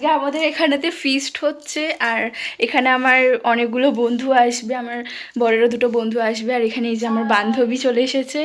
আজকে আমাদের এখানেতে ফিস্ট হচ্ছে আর এখানে আমার অনেকগুলো বন্ধু আসবে আমার বড়েরও দুটো বন্ধু আসবে আর এখানে এই যে আমার বান্ধবী চলে এসেছে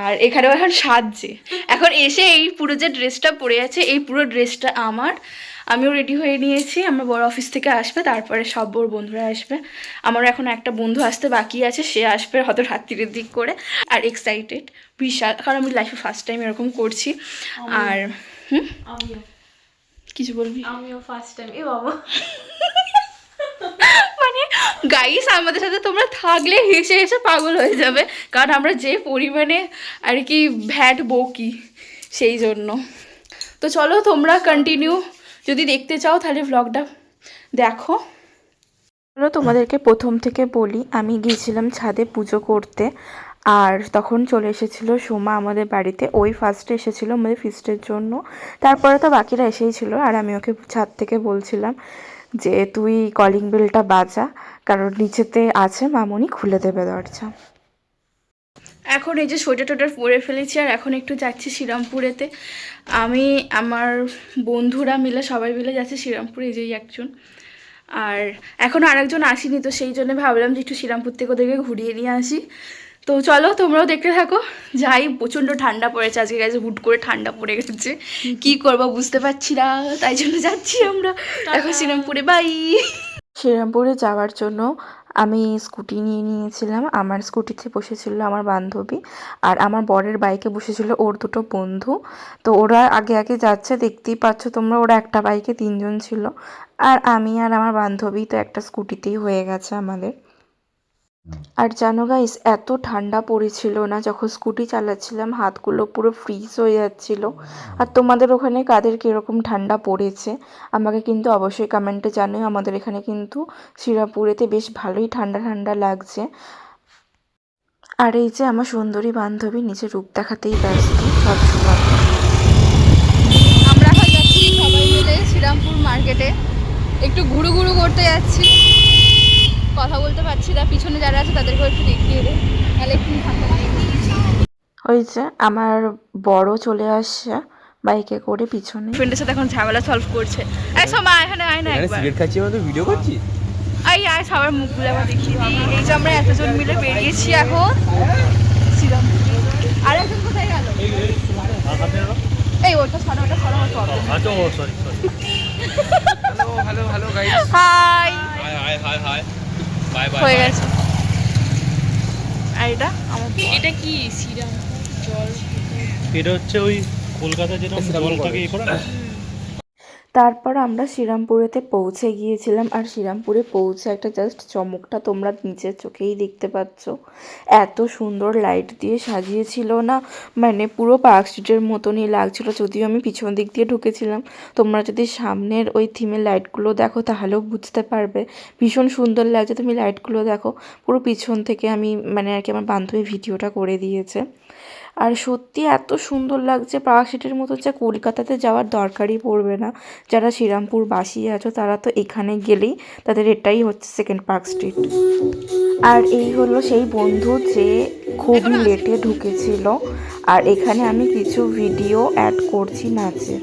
আর এখানেও এখন সাজছে। এখন এসে এই পুরো যে ড্রেসটা পরে আছে এই পুরো ড্রেসটা আমার। আমিও রেডি হয়ে নিয়েছি আমার বড় অফিস থেকে আসবে তারপরে সব ওর বন্ধুরা আসবে। আমারও এখন একটা বন্ধু আসতে বাকি আছে সে আসবে হয়তো রাত্রির দিক করে। আর এক্সাইটেড বিশাল কারণ আমি লাইফে ফার্স্ট টাইম এরকম করছি। আর হুম? কিছু বলবি? আমিও ফার্স্ট টাইম এ বাবা। মানে গাইস আমাদের সাথে তোমরা থাকলে হেসে হেসে পাগল হয়ে যাবে। কারণ আমরা যে পরিমাণে আর কি ভ্যাট বকি সেই জন্য। তো চলো তোমরা কন্টিনিউ যদি দেখতে চাও তাহলে ভ্লগটা দেখো। চলো তোমাদেরকে প্রথম থেকে বলি আমি গিয়েছিলাম ছাদে পুজো করতে। আর তখন চলে এসেছিল সোমা আমাদের বাড়িতে। ওই ফার্স্টে এসেছিল আমাদের ফিস্টের জন্য। তারপরে তো বাকিরা এসেই ছিল। আর আমি ওকে ছাদ থেকে বলছিলাম যে, তুই কলিং বেলটা বাজা। কারণ নিচেতে আছে মামনি, খুলে দেবে দরজা। এখন এই যে সোয়েটার টোটার পরে ফেলেছি, আর এখন একটু যাচ্ছি শ্রীরামপুরেতে। আমি, আমার বন্ধুরা মিলে, সবাই মিলে যাচ্ছি শ্রীরামপুরে, এই যে এই একজন। আর এখনও আরেকজন আসেনি, তো সেই জন্য ভাবলাম যে একটু শ্রীরামপুর থেকে ওদেরকে ঘুরিয়ে নিয়ে আসি। তো চলো তোমরাও দেখতে থাকো। যাই প্রচণ্ড ঠান্ডা পড়েছে আজকে গেছে হুট করে ঠান্ডা পড়ে গেছে। কি করব বুঝতে পারছি না তাই জন্য যাচ্ছি আমরা। এখন শ্রীরামপুরে বাই শ্রীরামপুরে যাওয়ার জন্য আমি স্কুটি নিয়ে নিয়েছিলাম। আমার স্কুটিতে বসেছিল আমার বান্ধবী আর আমার বরের বাইকে বসেছিল ওর দুটো বন্ধু। তো ওরা আগে আগে যাচ্ছে দেখতেই পাচ্ছ তোমরা ওরা একটা বাইকে তিনজন ছিল। আর আমি আর আমার বান্ধবী তো একটা স্কুটিতেই হয়ে গেছে আমাদের। আর জানো গাইস এত ঠান্ডা পড়েছিল না, যখন স্কুটি চালাচ্ছিলাম, হাতগুলো পুরো ফ্রিজ হয়ে যাচ্ছিল। আর তোমাদের ওখানে কাদের কীরকম ঠান্ডা পড়েছে? আমাকে কিন্তু অবশ্যই কমেন্টে জানিও, আমাদের এখানে কিন্তু শিরাপুরেতে বেশ ভালোই ঠান্ডা ঠান্ডা লাগছে। আর এই যে আমার সুন্দরী বান্ধবী নিজের রূপ দেখাতেই ব্যস্ত সবসময় আমরা যাচ্ছি সবাই মিলে শ্রীরামপুর মার্কেটে একটু ঘুরু ঘুরু করতে যাচ্ছি কথা বলতে পারছি না পিছনে যারা আছে তাদেরকেও একটু দেখিয়ে দে তাহলে একটু ঠান্ডা ওই যে আমার বড় চলে আসছে বাইকে করে পিছনে। ফ্রেন্ডের সাথে এখন ঝামেলা সলভ করছে। এই সোমা এখানে আয় না একবার। সিগারেট খাচ্ছি আমরা তো ভিডিও করছি? আই আয় সবার মুখগুলো আবার দেখিয়ে দিই এই যে আমরা এতজন মিলে বেরিয়েছি এখন। শ্রীরামপুরে আর একজন কোথায় গেল? এই ওটা সরা ওটা সরা আমার প্রবলেম আচ্ছা ও sorry sorry hello hello hello guys hi hi hi hi hi bye bye হয়ে গেছে। আর এটা আমার এটা কি? সিরাম জল? এটা হচ্ছে ওই কলকাতা যেরকম জলটাকে ইয়ে করে না? তারপর আমরা শ্রীরামপুরেতে পৌঁছে গিয়েছিলাম আর শ্রীরামপুরে পৌঁছে একটা জাস্ট চমকটা তোমরা নিজের চোখেই দেখতে পাচ্ছ। এত সুন্দর লাইট দিয়ে সাজিয়েছিল না মানে পুরো পার্ক স্ট্রিটের মতনই লাগছিল। যদিও আমি পিছন দিক দিয়ে ঢুকেছিলাম, তোমরা যদি সামনের ওই থিমের লাইটগুলো দেখো তাহলেও বুঝতে পারবে। ভীষণ সুন্দর লাগছে তুমি লাইটগুলো দেখো। পুরো পিছন থেকে আমি মানে আর কি আমার বান্ধবী ভিডিওটা করে দিয়েছে। আর সত্যি এত সুন্দর লাগছে পার্ক স্ট্রিটের মতো যে কলকাতাতে যাওয়ার দরকারই পড়বে না। যারা শ্রীরামপুর বাসী আছো তারা তো এখানে গেলেই তাদের এটাই হচ্ছে সেকেন্ড পার্ক স্ট্রিট আর এই হলো সেই বন্ধু যে খুবই লেটে ঢুকেছিল। আর এখানে আমি কিছু ভিডিও অ্যাড করছি নাচের।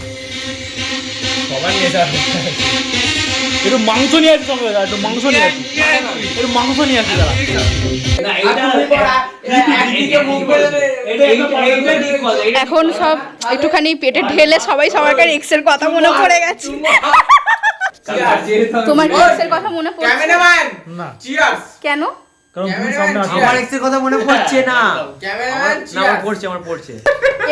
একটু মাংস নিয়ে আসি সঙ্গে একটু মাংস নিয়ে আসি। একটু মাংস নিয়ে আসি দাদা এখন সব একটুখানি পেটে ঢেলে সবাই সবাইকার এক্সের কথা মনে পড়ে গেছে। তোমার কি এক্সের কথা মনে পড়ে ক্যামেরাম্যান না। কেন? কারণ তুমি সামনে আসো আমার এক্সের কথা মনে পড়ছে না। ক্যামেরাম্যান না আমার পড়ছে আমার পড়ছে।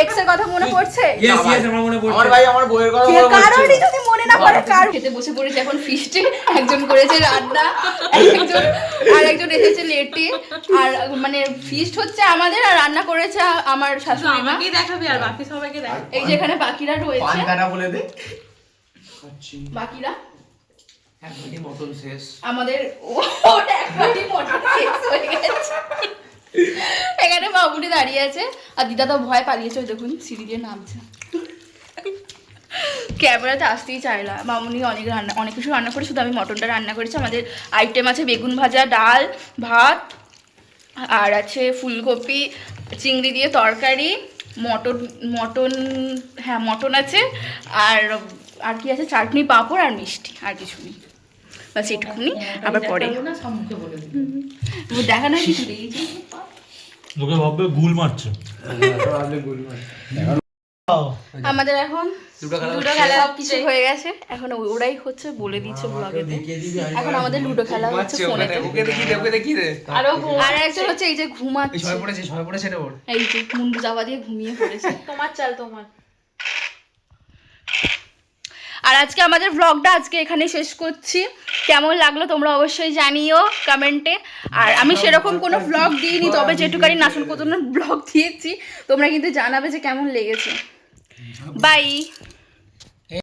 এক্সের কথা মনে পড়ছে? ইয়েস ইয়েস আমার মনে আমার ভাই আমার বইয়ের কথা মনে পড়ছে। কারোরই যদি মনে না পড়ে আর খেতে বসে পড়েছে এখন ফিস্টে একজন করেছে রান্না একজন আর একজন এসেছে লেটে। আর মানে ফিস্ট হচ্ছে আমাদের আর রান্না করেছে আমার শাশুড়ি মা। আমাকেই দেখাবি আর বাকি সবাইকে দেখ এই যে এখানে বাকিরা রয়েছে। পান কাটা বলে দে। বাকিরা? আমাদের এখানে বাবুটি দাঁড়িয়ে আছে, আর দিদা তো ভয় পালিয়েছে দেখুন, সিঁড়ি দিয়ে নামছে। ক্যামেরাতে আসতেই চাই না। মামুনি অনেক রান্না, অনেক কিছু রান্না করে, শুধু আমি মটনটা রান্না করেছি। আমাদের আইটেম আছে বেগুন ভাজা, ডাল, ভাত, আর আছে ফুলকপি, চিংড়ি দিয়ে তরকারি, মটন মটন হ্যাঁ মটন আছে, আর আর কি আছে? চাটনি, পাঁপড় আর মিষ্টি, আর কিছু নেই। বাস এটুকুনি আবার পরে। মুখে বলে দিবি। ও দেখা না। লোকে ভাববে গুল মারছে। আমাদের এখন লুডো খেলা সব কিছু হয়ে গেছে। এখন ওরাই হচ্ছে বলে দিচ্ছে ব্লগেতে এখন আমাদের লুডো খেলা হচ্ছে ঘুমাচ্ছে ফোনে ওকে দেখি দে ওকে দেখি দে। আরও আর একজন হচ্ছে এই যে ঘুমাচ্ছে। ছয় পড়েছে ছয় পড়েছে রে ওর এই যে মুন্ডু চাপা দিয়ে ঘুমিয়ে পড়েছে। তোমার চাল তোমার। আর আজকে আমাদের ব্লগটা আজকে এখানে শেষ করছি। কেমন লাগল তোমরা অবশ্যই জানিও কমেন্টে আর আমি সেরকম কোনো ব্লগ দিইনি, তবে যেটুকারি নাচন কত ব্লগ দিয়েছি, তোমরা কিন্তু জানাবে যে কেমন লেগেছে। বাই